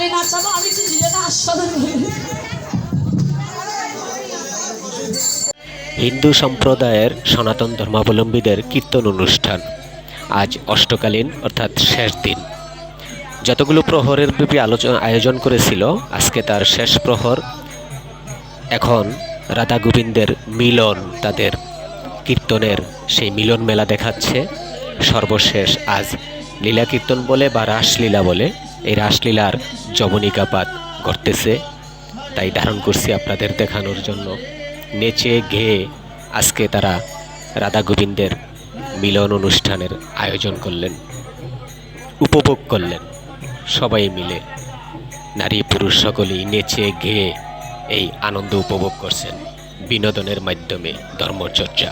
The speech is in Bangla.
গানে নাচাবো আমি একটু নিজেকে আস্বাদন হিন্দু সম্প্রদায়ের সনাতন ধর্মাবলম্বীদের কীর্তন অনুষ্ঠান আজ অষ্টকালীন, অর্থাৎ শেষ দিন। যতগুলো প্রহরের ব্যাপী আলোচনা আয়োজন করেছিল, আজকে তার শেষ প্রহর। এখন রাধা গোবিন্দের মিলন তাদের কীর্তনের সেই মিলন মেলা দেখাচ্ছে। সর্বশেষ আজ লীলা কীর্তন বলে বা রাসলীলা বলে এই রাসলীলার যবনিকাপাত ঘটতেছে তাই ধারণ করছি আপনাদের দেখানোর জন্য। নেচে গেয়ে আজকে তারা রাধা গোবিন্দের মিলন অনুষ্ঠানের আয়োজন করলেন, উপভোগ করলেন। সবাই মিলে নারী পুরুষ সকলেই নেচে গেয়ে এই আনন্দ উপভোগ করছেন বিনোদনের মাধ্যমে ধর্মচর্চা।